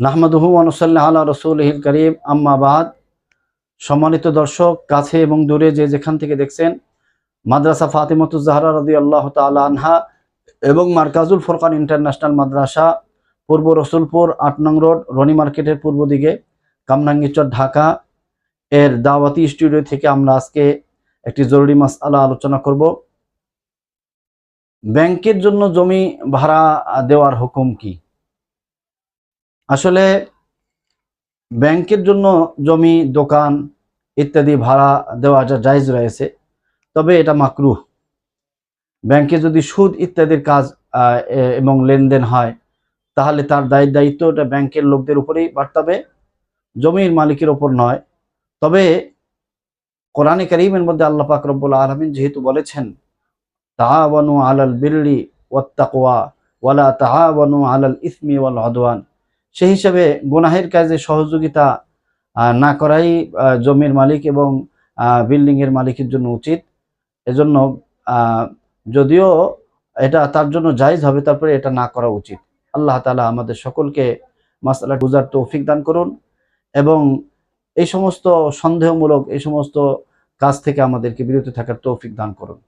নাহমাদুহু অনুসাল্লাহ আল্লাহ রসুলহিল করিম। আম্মাবাদ সম্মানিত দর্শক, কাছে এবং দূরে যে যেখান থেকে দেখছেন, মাদ্রাসা ফাতিমতুজ জাহরা রদি আল্লাহ আনহা এবং মার্কাজুল ফোরকান ইন্টারন্যাশনাল মাদ্রাসা, পূর্ব রসুলপুর, আট নং রোড, রনি মার্কেটের পূর্ব দিকে কামরাঙ্গীচর ঢাকা। এর দাওয়াতি স্টুডিও থেকে আমরা আজকে একটি জরুরি মাস আলা আলোচনা করব। ব্যাংকের জন্য জমি ভাড়া দেওয়ার হুকুম কি? আসলে ব্যাংকের জন্য জমি, দোকান ইত্যাদি ভাড়া দেওয়াটা জায়জ রয়েছে, তবে এটা মাকরুহ। ব্যাংকে যদি সুদ ইত্যাদির কাজ এবং লেনদেন হয়, তাহলে তার দায় দায়িত্ব এটা ব্যাংকের লোকদের উপরেই বার্তাবে জমির মালিকের ওপর নয়। তবে কোরআনে করিমের মধ্যে আল্লাহ পাক রব্বুল আলমিন যেহেতু বলেছেন তাহাবানু আলাল বিল্লি ওয়াত্তাকওয়া ওয়ালা তাহাবানু আলাল ইসমি ওয়াল অদওয়ান সেই হিসাবে গুনাহের কাজে সহযোগিতা না করাই জমির মালিক এবং বিল্ডিং এর মালিকের জন্য উচিত। এজন্য যদিও এটা তার জন্য জায়জ হবে, তারপরে এটা না করা উচিত। আল্লাহ তালা আমাদের সকলকে মাসালা গুজার তৌফিক দান করুন এবং এই সমস্ত সন্দেহমূলক, এই সমস্ত কাজ থেকে আমাদেরকে বিরত থাকার তৌফিক দান করুন।